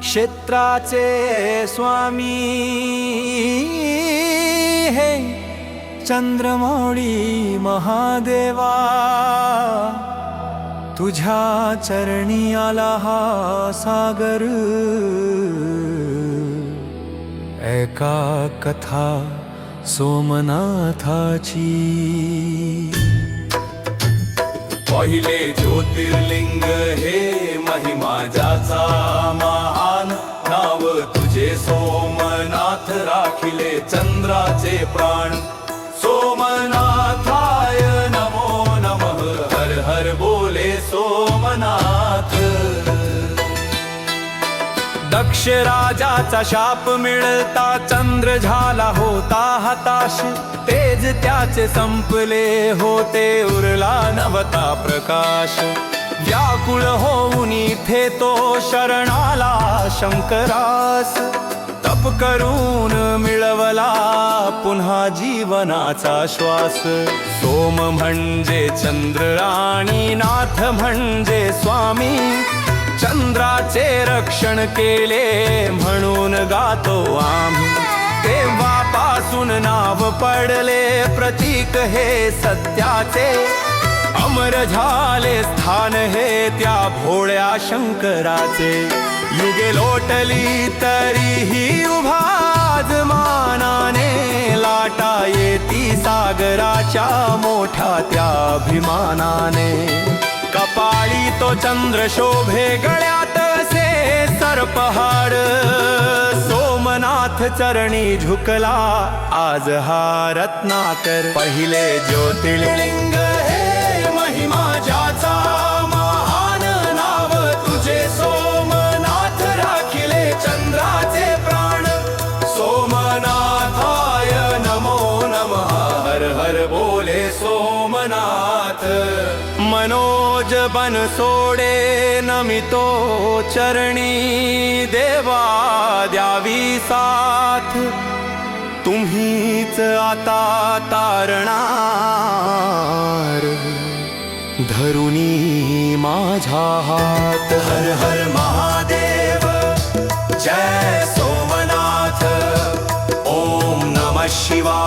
क्षेत्राचे स्वामी हे चंद्रमौळी महादेवा तुझ्या चरणी आला हा सागर. एका कथा सोमनाथाची. पहिले ज्योतिर्लिंग हे महिमा ज्याचा महान नाव. तुझे सोमनाथ राखिले चंद्राचे प्राण. सोमनाथाय नमो नमः. हर हर बोले सोमनाथ. दक्ष राजाचा शाप मिळता चंद्र झाला होता हताश. तेज त्याचे संपले होते उरला नवता प्रकाश. व्याकुळ होऊन इथे तो शरणाला शंकरास. तप करून मिळवला पुन्हा जीवनाचा श्वास. सोम म्हणजे चंद्र राणी नाथ म्हणजे स्वामी. चंद्राचे रक्षण केले म्हणून गातो आम्ही तेव्हापासून नाव पडले प्रतीक हे सत्याचे. अमर झाले स्थान हे त्या भोळ्या शंकराचे. युगे लोटली तरीही उभाज मानाने लाटा येती सागराच्या मोठ्या त्या अभिमानाने. कपाळी तो चंद्र शोभे गळ्यात असे सर्पहाड. सोमनाथ चरणी झुकला आज हा रत्नाकर. पहिले ज्योतिर्लिंग हे महिमा ज्याचा महान नाव. तुझे सोमनाथ राखिले चंद्राचे प्राण. सोमनाथाय नमो नमः. हर हर बोले सोमनाथ. मनो भोज बन सोडे नमितो चरणी देवा द्यावी साथ. तुम्हीच आता तारणार. धरुणी माझा हात. हर हर महादेव जय सोमनाथ. ओम नमः शिवा